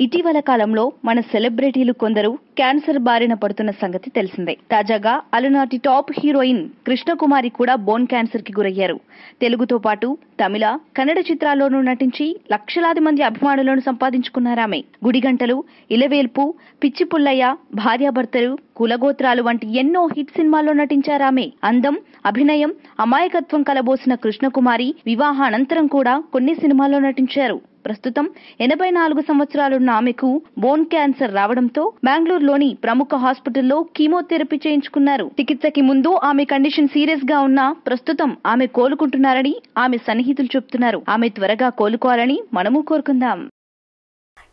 ఇటీవల కాలంలో మన సెలబ్రిటీలు కొందరు క్యాన్సర్ బారిన పడుతున్న సంగతి తెలిసిందే. తాజాగా అలనాటి టాప్ హీరోయిన్ కృష్ణకుమారి కూడా బోన్ క్యాన్సర్కి గురయ్యారు. తెలుగుతో పాటు తమిళ కన్నడ చిత్రాల్లోనూ నటించి లక్షలాది మంది అభిమానులను సంపాదించుకున్నారామె. గుడిగంటలు ఇలవేల్పు పిచ్చి పుల్లయ్య భార్యాభర్తలు కులగోత్రాలు వంటి ఎన్నో హిట్ సినిమాల్లో నటించారామే అందం అభినయం అమాయకత్వం కలబోసిన కృష్ణకుమారి వివాహానంతరం కూడా కొన్ని సినిమాల్లో నటించారు. ప్రస్తుతం ఎనభై నాలుగు సంవత్సరాలున్న ఆమెకు బోన్ క్యాన్సర్ రావడంతో బెంగళూరులోని ప్రముఖ హాస్పిటల్లో కీమోథెరపీ చేయించుకున్నారు. చికిత్సకి ముందు ఆమె కండిషన్ సీరియస్గా ఉన్నా ప్రస్తుతం ఆమె కోలుకుంటున్నారని ఆమె సన్నిహితులు చెబుతున్నారు ఆమె త్వరగా కోలుకోవాలని మనము కోరుకుందాం.